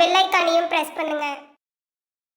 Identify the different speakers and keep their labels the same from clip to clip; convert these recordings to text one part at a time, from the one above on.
Speaker 1: Bell ஐக்கானையும் press பண்ணுங்க.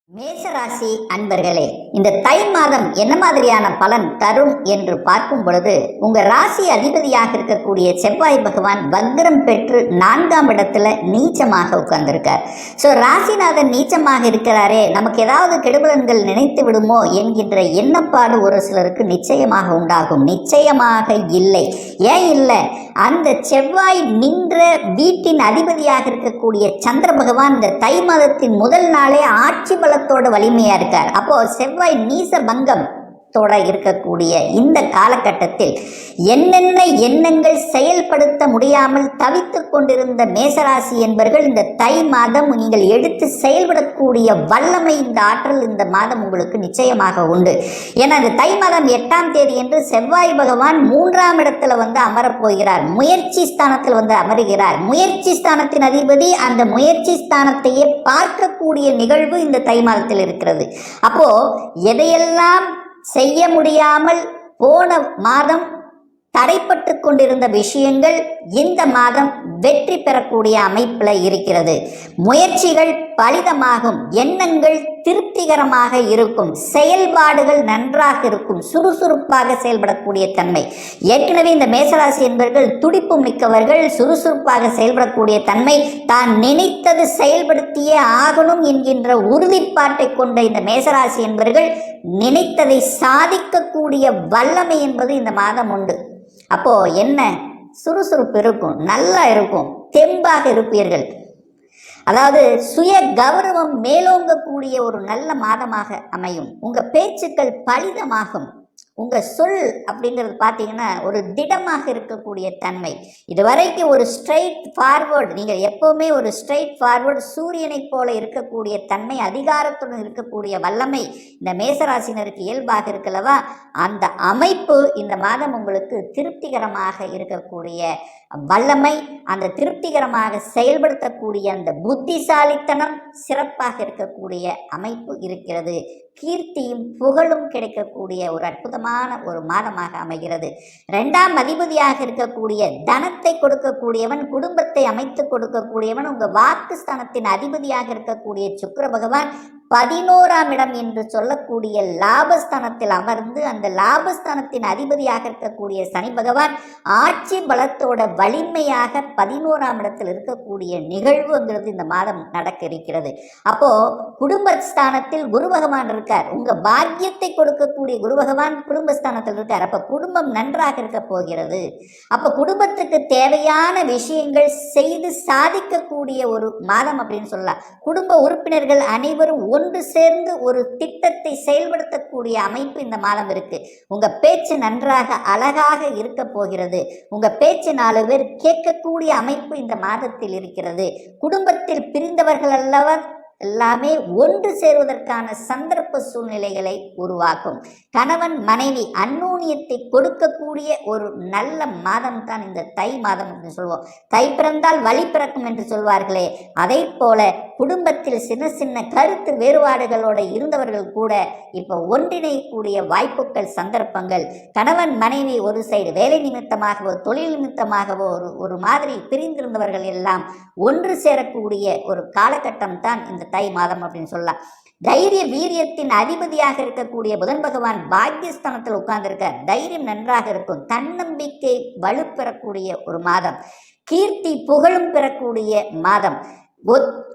Speaker 2: மேசராசி அன்பர்களே இந்த தை மாதம் என்ன மாதிரியான பலன் தரும் என்று பார்க்கும் பொழுது உங்க ராசி அதிபதியாக இருக்கக்கூடிய செவ்வாய் பகவான் வக்ரம் பெற்று நான்காம் இடத்துல நீச்சமாக உட்கார்ந்திருக்கார். ஸோ ராசிநாதன் நீச்சமாக இருக்கிறாரே நமக்கு ஏதாவது கெடுபலன்கள் நினைத்து விடுமோ என்கின்ற எண்ணப்பாடு ஒரு சிலருக்கு நிச்சயமாக உண்டாகும். நிச்சயமாக இல்லை. ஏன் இல்லை? அந்த செவ்வாய் நின்ற வீட்டின் அதிபதியாக இருக்கக்கூடிய சந்திர பகவான் இந்த தை மாதத்தின் முதல் நாளே ஆட்சி பலத்தோட வலிமையா இருக்கார். அப்போ செவ்வாய் நீச பங்கம் தோட இருக்கக்கூடிய இந்த காலகட்டத்தில் என்னென்ன எண்ணங்கள் செயல்படுத்த முடியாமல் தவித்து கொண்டிருந்த மேசராசி என்பர்கள் இந்த தை மாதம் நீங்கள் எடுத்து செயல்படக்கூடிய வல்லமை இந்த ஆற்றல் இந்த மாதம் உங்களுக்கு நிச்சயமாக உண்டு. ஏன்னா இந்த தை மாதம் எட்டாம் தேதி என்று செவ்வாய் பகவான் மூன்றாம் இடத்துல வந்து அமரப்போகிறார். முயற்சி ஸ்தானத்தில் வந்து அமருகிறார். முயற்சி ஸ்தானத்தின் அதிபதி அந்த முயற்சி ஸ்தானத்தையே பார்க்கக்கூடிய நிகழ்வு இந்த தை மாதத்தில் இருக்கிறது. அப்போ எதையெல்லாம் செய்ய முடியாமல் போன மாதம் தடைப்பட்டு கொண்டிருந்த விஷயங்கள் இந்த மாதம் வெற்றி பெறக்கூடிய அமைப்பில் இருக்கிறது. முயற்சிகள் பலிதமாகும் எண்ணங்கள் திருப்திகரமாக இருக்கும் செயல்பாடுகள் நன்றாக இருக்கும் சுறுசுறுப்பாக செயல்படக்கூடிய தன்மை. ஏற்கனவே இந்த மேசராசி என்பவர்கள் துடிப்பு மிக்கவர்கள் சுறுசுறுப்பாக செயல்படக்கூடிய தன்மை. தான் நினைத்தது செயல்படுத்தியே ஆகணும் என்கின்ற உறுதிப்பாட்டை கொண்ட இந்த மேசராசி என்பவர்கள் நினைத்ததை சாதிக்கக்கூடிய வல்லமை என்பது இந்த மாதம் உண்டு. அப்போ என்ன? சுறுசுறுப்பு இருக்கும் நல்லா இருக்கும் தெம்பாக இருப்பீர்கள். அதாவது சுய கௌரவம் மேலோங்கக்கூடிய ஒரு நல்ல மாதமாக அமையும். உங்க பேச்சுக்கள் பலிதமாகும். உங்கள் சொல் அப்படிங்கிறது பார்த்தீங்கன்னா ஒரு திடமாக இருக்கக்கூடிய தன்மை. இதுவரைக்கும் ஒரு ஸ்ட்ரைட் ஃபார்வர்டு நீங்கள் எப்போவுமே ஒரு ஸ்ட்ரைட் ஃபார்வர்டு சூரியனைப் போல இருக்கக்கூடிய தன்மை அதிகாரத்துடன் இருக்கக்கூடிய வல்லமை இந்த மேசராசினருக்கு இயல்பாக இருக்கல்லவா? அந்த அமைப்பு இந்த மாதம் உங்களுக்கு திருப்திகரமாக இருக்கக்கூடிய வல்லமை அந்த திருப்திகரமாக செயல்படுத்தக்கூடிய அந்த புத்திசாலித்தனம் சிறப்பாக இருக்கக்கூடிய அமைப்பு இருக்கிறது. கீர்த்தியும் புகழும் கிடைக்கக்கூடிய ஒரு அற்புதமான ஒரு மாதமாக அமைகிறது. ரெண்டாம் அதிபதியாக இருக்கக்கூடிய தனத்தை கொடுக்கக்கூடியவன் குடும்பத்தை அமைத்து கொடுக்கக்கூடியவன் உங்க வாக்குஸ்தானத்தின் அதிபதியாக இருக்கக்கூடிய சுக்கர பகவான் பதினோராம் இடம் என்று சொல்லக்கூடிய லாபஸ்தானத்தில் அமர்ந்து அந்த லாபஸ்தானத்தின் அதிபதியாக இருக்கக்கூடிய சனி பகவான் ஆட்சி பலத்தோட வலிமையாக பதினோராம் இடத்தில் இருக்கக்கூடிய நிகழ்வுங்கிறது இந்த மாதம் நடக்க இருக்கிறது. அப்போ குடும்பஸ்தானத்தில் குரு பகவான் இருக்கார். உங்க பாக்கியத்தை கொடுக்கக்கூடிய குரு பகவான் குடும்பஸ்தானத்தில் இருக்கார். அப்ப குடும்பம் நன்றாக இருக்க போகிறது. அப்ப குடும்பத்துக்கு தேவையான விஷயங்கள் செய்து சாதிக்கக்கூடிய ஒரு மாதம் அப்படின்னு சொல்லலாம். குடும்ப உறுப்பினர்கள் அனைவரும் ஒன்று சேர்ந்து ஒரு திட்டத்தை செயல்படுத்தக்கூடிய அமைப்பு இந்த மாதம் இருக்கு. உங்க பேச்சு நன்றாக அழகாக இருக்க போகிறது. உங்க பேச்சு நாலு பேர் கேட்கக்கூடிய அமைப்பு இந்த மாதத்தில் இருக்கிறது. குடும்பத்தில் பிரிந்தவர்கள் அல்லவர் எல்லாமே ஒன்று சேருவதற்கான சந்தர்ப்ப சூழ்நிலைகளை உருவாக்கும். கணவன் மனைவி அந்நூனியத்தை கொடுக்கக்கூடிய ஒரு நல்ல மாதம் தான் இந்த தை மாதம் என்று சொல்வோம். தை பிறந்தால் வழி பிறக்கும் என்று சொல்வார்களே. அதை போல குடும்பத்தில் சின்ன சின்ன கருத்து வேறுபாடுகளோடு இருந்தவர்கள் கூட இப்போ ஒன்றிணையக்கூடிய வாய்ப்புகள் சந்தர்ப்பங்கள். கணவன் மனைவி ஒரு சைடு வேலை நிமித்தமாகவோ தொழில் நிமித்தமாகவோ ஒரு ஒரு மாதிரி பிரிந்திருந்தவர்கள் எல்லாம் ஒன்று சேரக்கூடிய ஒரு காலகட்டம் தான் இந்த தை மாதம் அப்படின்னு சொல்லலாம். தைரிய வீரியத்தின் அதிபதியாக இருக்கக்கூடிய புதன் பகவான் பாக்கியஸ்தானத்தில் உட்கார்ந்திருக்கார். தைரியம் நன்றாக இருக்கும். தன்னம்பிக்கை வலுப்பெறக்கூடிய ஒரு மாதம். கீர்த்தி புகழும் பெறக்கூடிய மாதம்.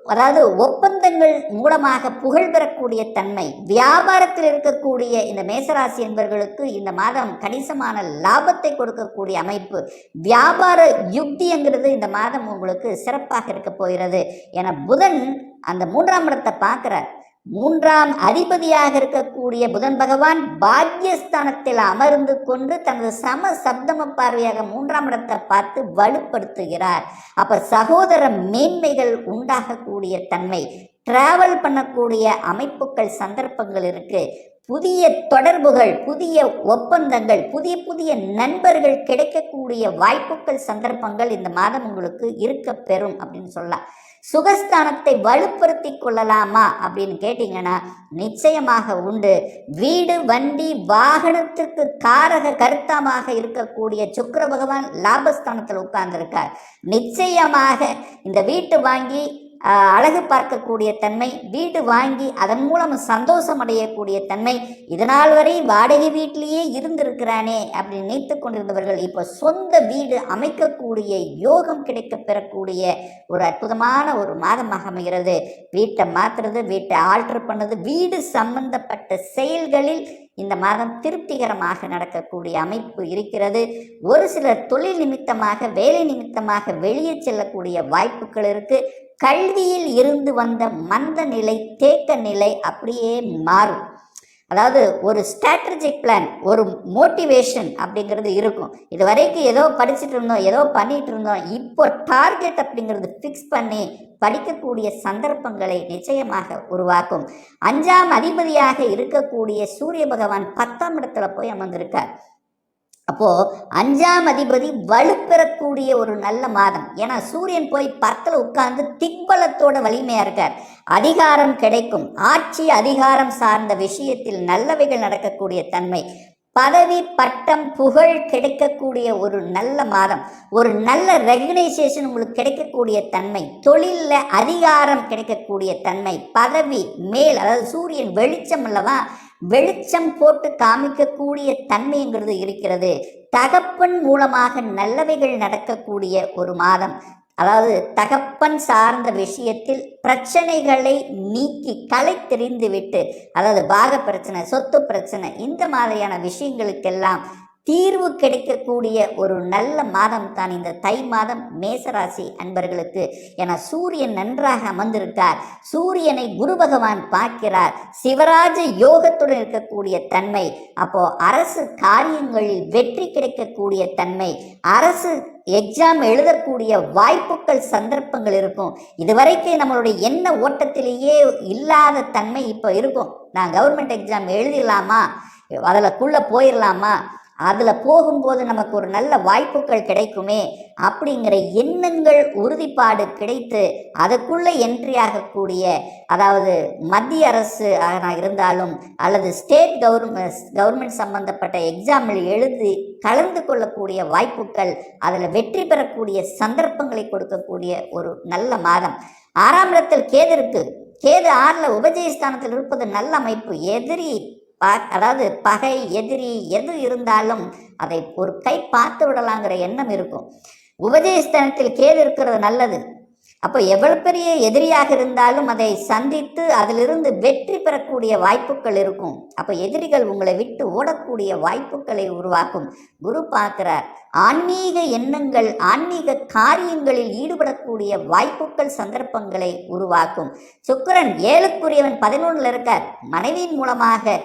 Speaker 2: அதாவது ஒப்பந்தங்கள் மூலமாக புகழ் பெறக்கூடிய தன்மை வியாபாரத்தில் இருக்கக்கூடிய இந்த மேசராசி என்பவர்களுக்கு இந்த மாதம் கணிசமான லாபத்தை கொடுக்கக்கூடிய அமைப்பு வியாபார யுக்திங்கிறது இந்த மாதம் உங்களுக்கு சிறப்பாக இருக்க போகிறது. என புதன் அந்த மூன்றாம் இடத்தை பார்க்குறார். மூன்றாம் அதிபதியாக இருக்கக்கூடிய புதன் பகவான் பாக்யஸ்தானத்தில் அமர்ந்து கொண்டு தனது சம சப்தம பார்வையாக மூன்றாம் இடத்தை பார்த்து வலுப்படுத்துகிறார். அப்ப சகோதர மேன்மைகள் உண்டாகக்கூடிய தன்மை டிராவல் பண்ணக்கூடிய அமைப்புகள் சந்தர்ப்பங்கள் இருக்கு. புதிய தொடர்புகள் புதிய ஒப்பந்தங்கள் புதிய புதிய நண்பர்கள் கிடைக்கக்கூடிய வாய்ப்புகள் சந்தர்ப்பங்கள் இந்த மாதம் உங்களுக்கு இருக்க பெறும் அப்படின்னு சொல்லலாம். சுகஸ்தானத்தை வலுப்படுத்தி கொள்ளலாமா அப்படின்னு கேட்டிங்கன்னா நிச்சயமாக உண்டு. வீடு வண்டி வாகனத்திற்கு காரக கருத்தமாக இருக்கக்கூடிய சுக்கர பகவான் லாபஸ்தானத்தில் உட்கார்ந்துருக்கார். நிச்சயமாக இந்த வீட்டு வாங்கி அழகு பார்க்கக்கூடிய தன்மை வீடு வாங்கி அதன் மூலம் சந்தோஷம் அடையக்கூடிய தன்மை இதனால் வரை வாடகை வீட்டிலேயே இருந்திருக்கிறானே அப்படி நினைத்து கொண்டிருந்தவர்கள் இப்போ சொந்த வீடு அமைக்கக்கூடிய யோகம் கிடைக்க பெறக்கூடிய ஒரு அற்புதமான ஒரு மாதமாக அமைகிறது. வீட்டை மாற்றுறது வீட்டை ஆல்டர் பண்ணுறது வீடு சம்பந்தப்பட்ட செயல்களில் இந்த மாதம் திருப்திகரமாக நடக்கக்கூடிய அமைப்பு இருக்கிறது. ஒரு சிலர் தொழில் நிமித்தமாக வேலை நிமித்தமாக வெளியே செல்லக்கூடிய வாய்ப்புகள் இருக்குது கல்வியில் இருந்து வந்த மந்த நிலை தேக்க நிலை அப்படியே மாறும். அதாவது ஒரு ஸ்ட்ராட்டஜிக் பிளான் ஒரு மோட்டிவேஷன் அப்படிங்கிறது இருக்கும். இது வரைக்கும் ஏதோ படிச்சுட்டு இருந்தோம் ஏதோ பண்ணிட்டு இருந்தோம். இப்போ டார்கெட் அப்படிங்கிறது ஃபிக்ஸ் பண்ணி படிக்கக்கூடிய சந்தர்ப்பங்களை நிச்சயமாக உருவாக்கும். அஞ்சாம் அதிபதியாக இருக்கக்கூடிய சூரிய பகவான் பத்தாம் இடத்துல போய் அமர்ந்திருக்கார். அப்போ அஞ்சாம் அதிபதி வலுப்பெறக்கூடிய ஒரு நல்ல மாதம். ஏன்னா சூரியன் போய் பத்தில் உட்கார்ந்து திக்பலத்தோட வலிமையா இருக்கார். அதிகாரம் கிடைக்கும். ஆட்சி அதிகாரம் சார்ந்த விஷயத்தில் நல்லவைகள் நடக்கக்கூடிய தன்மை. பதவி பட்டம் புகழ் கிடைக்கக்கூடிய ஒரு நல்ல மாதம். ஒரு நல்ல ரெகனைசேஷன் உங்களுக்கு கிடைக்கக்கூடிய தன்மை. தொழிலில் அதிகாரம் கிடைக்கக்கூடிய தன்மை. பதவி மேல் அதாவது சூரியன் வெளிச்சம் அல்லவா வெளிச்சம் போட்டு காமிக்கக்கூடிய தன்மைங்கிறது இருக்கிறது. தகப்பன் மூலமாக நல்லவைகள் நடக்கக்கூடிய ஒரு மாதம். அதாவது தகப்பன் சார்ந்த விஷயத்தில் பிரச்சனைகளை நீக்கி கலை தெரிந்துவிட்டு அதாவது பாக பிரச்சனை சொத்து பிரச்சனை இந்த மாதிரியான விஷயங்களுக்கெல்லாம் தீர்வு கிடைக்கக்கூடிய ஒரு நல்ல மாதம் தான் இந்த தை மாதம் மேசராசி அன்பர்களுக்கு. என சூரியன் நன்றாக அமர்ந்திருக்கார். சூரியனை குரு பகவான் பார்க்கிறார். சிவராஜ யோகத்துடன் இருக்கக்கூடிய தன்மை அப்போ அரசு காரியங்களில் வெற்றி கிடைக்கக்கூடிய தன்மை அரசு எக்ஸாம் எழுதக்கூடிய வாய்ப்புகள் சந்தர்ப்பங்கள் இருக்கும். இதுவரைக்கும் நம்மளுடைய எண்ண ஓட்டத்திலேயே இல்லாத தன்மை இப்போ இருக்கும். நான் கவர்மெண்ட் எக்ஸாம் எழுதிடலாமா? அதில் குள்ளே போயிடலாமா? அதில் போகும்போது நமக்கு ஒரு நல்ல வாய்ப்புகள் கிடைக்குமே அப்படிங்கிற எண்ணங்கள் உறுதிப்பாடு கிடைத்து அதுக்குள்ளே என்ட்ரி ஆகக்கூடிய அதாவது மத்திய அரசு ஆக இருந்தாலும் அல்லது ஸ்டேட் கவர்மெண்ட் கவர்மெண்ட் சம்பந்தப்பட்ட எக்ஸாமில் எழுதி கலந்து கொள்ளக்கூடிய வாய்ப்புகள் அதில் வெற்றி பெறக்கூடிய சந்தர்ப்பங்களை கொடுக்கக்கூடிய ஒரு நல்ல மாதம். ஆறாம் இடத்தில் கேது இருக்கு. கேது ஆறில் உபஜயஸ்தானத்தில் இருப்பது நல்ல அமைப்பு. எதிரி பா அதாவது பகை எதிரி எது இருந்தாலும் அதை ஒரு கை பார்த்து விடலாங்கிற எண்ணம் இருக்கும். உபதேசத்தனத்தில் கேது இருக்கிறது நல்லது. அப்போ எவ்வளவு பெரிய எதிரியாக இருந்தாலும் அதை சந்தித்து அதிலிருந்து வெற்றி பெறக்கூடிய வாய்ப்புகள் இருக்கும். அப்போ எதிரிகள் உங்களை விட்டு ஓடக்கூடிய வாய்ப்புகளை உருவாக்கும். குரு பார்க்கிறார் ஆன்மீக எண்ணங்கள் ஆன்மீக காரியங்களில் ஈடுபடக்கூடிய வாய்ப்புகள் சந்தர்ப்பங்களை உருவாக்கும். சுக்கரன் ஏழுக்குரியவன் பதினொன்றில் இருக்கார். மனைவியின் மூலமாக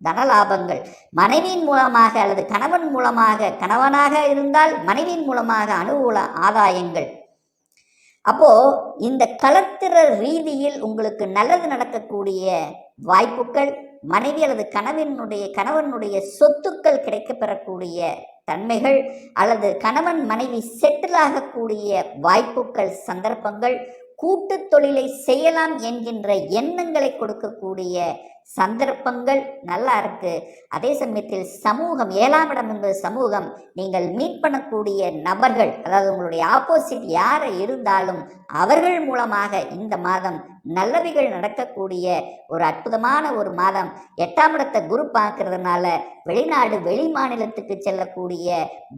Speaker 2: தனலாபங்கள். மனைவியின் மூலமாக அல்லது கணவன் மூலமாக கணவனாக இருந்தால் மனைவியின் மூலமாக அனுகூல ஆதாயங்கள். அப்போ இந்த கலத்திர ரீதியில் உங்களுக்கு நல்லது நடக்கக்கூடிய வாய்ப்புகள் மனைவி அல்லது கணவனுடைய கணவனுடைய சொத்துக்கள் கிடைக்கப்பெறக்கூடிய தன்மைகள் அல்லது கணவன் மனைவி செட்டில் ஆகக்கூடிய வாய்ப்புகள் சந்தர்ப்பங்கள் கூட்டு தொழிலை செய்யலாம் என்கின்ற எண்ணங்களை கொடுக்கக்கூடிய சந்தர்ப்பங்கள் நல்லா இருக்கு. அதே சமயத்தில் சமூகம் ஏழாம் இடம் என்பது சமூகம் நீங்கள் மீட் பண்ணக்கூடிய நபர்கள் அதாவது உங்களுடைய ஆப்போசிட் யாரை இருந்தாலும் அவர்கள் மூலமாக இந்த மாதம் நல்லவைகள் நடக்கக்கூடிய ஒரு அற்புதமான ஒரு மாதம். எட்டாம் இடத்தை குரு பார்க்கறதுனால வெளிநாடு வெளி மாநிலத்துக்கு செல்லக்கூடிய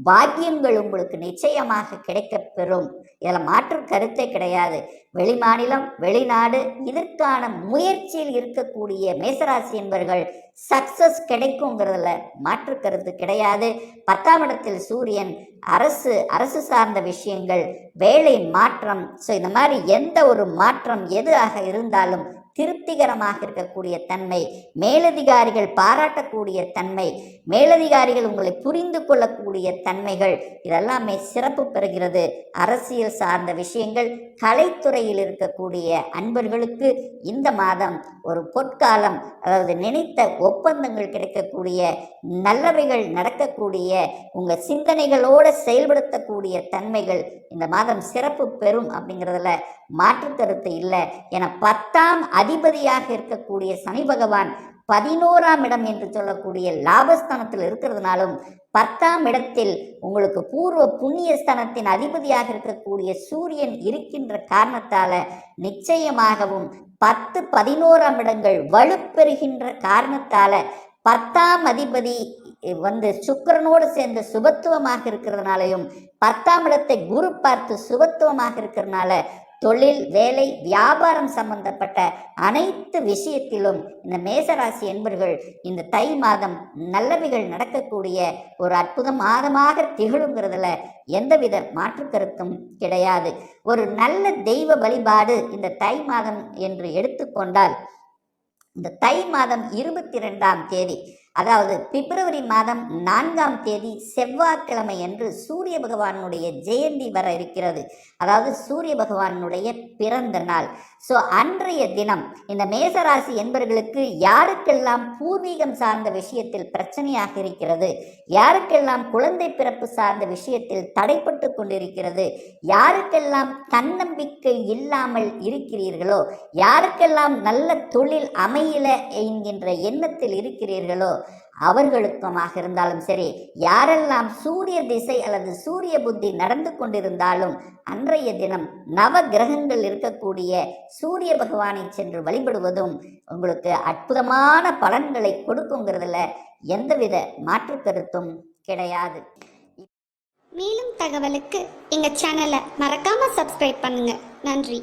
Speaker 2: பாக்கியங்கள் உங்களுக்கு நிச்சயமாக கிடைக்கப்பெறும். இதில் மாற்று கருத்தே கிடையாது. வெளிமாநிலம் வெளிநாடு இதற்கான முயற்சியில் இருக்கக்கூடிய மேசராசி என்பவர்கள் சக்சஸ் கிடைக்குங்கிறதுல மாற்று கருத்து கிடையாது. பத்தாம் இடத்தில் சூரியன் அரசு அரசு சார்ந்த விஷயங்கள் வேலை மாற்றம். ஸோ இந்த மாதிரி எந்த ஒரு மாற்றம் எது ஆக இருந்தாலும் திருப்திகரமாக இருக்கக்கூடிய தன்மை மேலதிகாரிகள் பாராட்டக்கூடிய தன்மை மேலதிகாரிகள் உங்களை புரிந்து கொள்ளக்கூடிய தன்மைகள் இதெல்லாமே சிறப்பு பெறுகிறது. அரசியல் சார்ந்த விஷயங்கள் கலைத்துறையில் இருக்கக்கூடிய அன்பர்களுக்கு இந்த மாதம் ஒரு பொற்காலம் அதாவது நினைத்த ஒப்பந்தங்கள் கிடைக்கக்கூடிய நல்லவைகள் நடக்கக்கூடிய உங்கள் சிந்தனைகளோடு செயல்படுத்தக்கூடிய தன்மைகள் இந்த மாதம் சிறப்பு பெறும் அப்படிங்கிறதுல மாற்று கருத்து இல்லை. என பத்தாம் அதிபதியாக இருக்கக்கூடிய சனி பகவான் பதினோராம் இடம் என்று சொல்லக்கூடிய லாபஸ்தானத்தில் இருக்கிறதுனாலும் பத்தாம் இடத்தில் உங்களுக்கு பூர்வ புண்ணியஸ்தனத்தின் அதிபதியாக இருக்கக்கூடிய சூரியன் இருக்கின்ற காரணத்தால நிச்சயமாகவும் பத்து பதினோராம் இடங்கள் வலுப்பெறுகின்ற காரணத்தால பத்தாம் அதிபதி வந்து சுக்கிரனோடு சேர்ந்த சுபத்துவமாக இருக்கிறதுனாலையும் பத்தாம் இடத்தை குரு பார்த்து சுபத்துவமாக இருக்கிறதுனால தொழில் வேலை வியாபாரம் சம்பந்தப்பட்ட அனைத்து விஷயத்திலும் இந்த மேசராசி என்பர்கள் இந்த தை மாதம் நல்லவைகள் நடக்கக்கூடிய ஒரு அற்புத மாதமாக திகழுங்கிறதுல எந்தவித மாற்று கருத்தும் கிடையாது. ஒரு நல்ல தெய்வ வழிபாடு இந்த தை மாதம் என்று எடுத்துக்கொண்டால் இந்த தை மாதம் இருபத்தி ரெண்டாம் தேதி அதாவது பிப்ரவரி மாதம் நான்காம் தேதி செவ்வாய்க்கிழமை என்று சூரிய பகவானுடைய ஜெயந்தி வர இருக்கிறது. அதாவது சூரிய பகவானுடைய பிறந்த நாள். ஸோ அன்றைய தினம் இந்த மேசராசி என்பவர்களுக்கு யாருக்கெல்லாம் பூர்வீகம் சார்ந்த விஷயத்தில் பிரச்சனையாக இருக்கிறது? யாருக்கெல்லாம் குழந்தை பிறப்பு சார்ந்த விஷயத்தில் தடைப்பட்டு கொண்டிருக்கிறது? யாருக்கெல்லாம் தன்னம்பிக்கை இல்லாமல் இருக்கிறீர்களோ? யாருக்கெல்லாம் நல்ல தொழில் அமையல என்கின்ற எண்ணத்தில் இருக்கிறீர்களோ? அவர்களுக்குமாக இருந்தாலும் சரி யாரெல்லாம் சூரிய திசை அல்லது சூரிய புத்தி நடந்து கொண்டிருந்தாலும் அன்றைய தினம் நவ கிரகங்கள் இருக்கக்கூடிய சூரிய பகவானை சென்று வழிபடுவதும் உங்களுக்கு அற்புதமான பலன்களை கொடுக்குங்கிறதுல எந்தவித மாற்று கருத்தும் கிடையாது.
Speaker 1: மேலும் தகவலுக்கு எங்கள் சேனலை மறக்காம சப்ஸ்கிரைப் பண்ணுங்க. நன்றி.